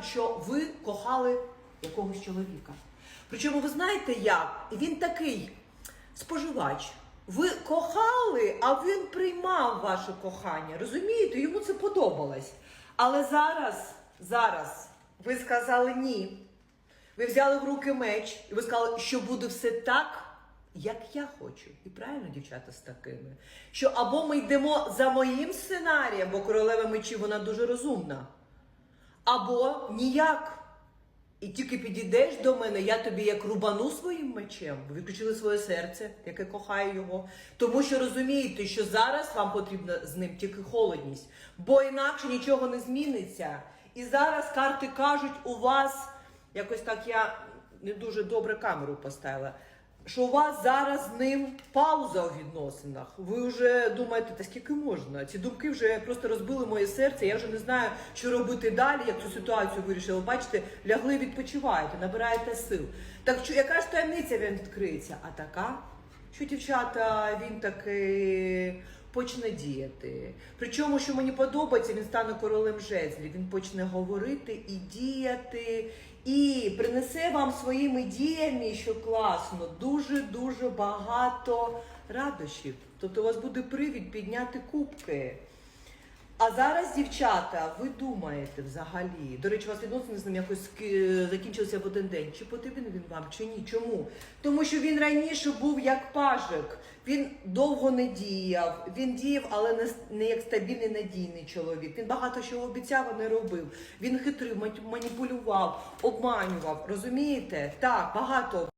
кажуть, що ви кохали якогось чоловіка. Причому ви знаєте як? Він такий споживач. Ви кохали, а він приймав ваше кохання. Розумієте? Йому це подобалось. Але зараз, зараз ви сказали ні. Ви взяли в руки меч і ви сказали, що буде все так, як я хочу. І правильно, дівчата, з такими. Що або ми йдемо за моїм сценарієм, бо королева мечів вона дуже розумна, або ніяк. І тільки підійдеш до мене, я тобі як рубану своїм мечем, ви відключили своє серце, яке кохає його. Тому що розумієте, що зараз вам потрібна з ним тільки холодність, бо інакше нічого не зміниться. І зараз карти кажуть, у вас якось так я не дуже добре камеру поставила. Що у вас зараз з ним пауза у відносинах. Ви вже думаєте, та скільки можна? Ці думки вже просто розбили моє серце. Я вже не знаю, що робити далі, як цю ситуацію вирішили. Бачите, лягли, відпочиваєте, набираєте сил. Так що яка ж таємниця він відкриється? А така, що дівчата, він таки почне діяти. Причому, що мені подобається, він стане королем жезлів. Він почне говорити і діяти, і принесе вам своїми діями, що класно, дуже дуже багато радощів. Тобто у вас буде привід підняти кубки. А зараз, дівчата, ви думаєте взагалі, до речі, у вас відносини з ним якось е, закінчилися в один день. Чи потрібен він вам, чи ні? Чому? Тому що він раніше був як пажик, він довго не діяв, він діяв, але не, як стабільний надійний чоловік. Він багато чого обіцяв, а не робив. Він хитрив, маніпулював, обманював. Розумієте? Так, багато.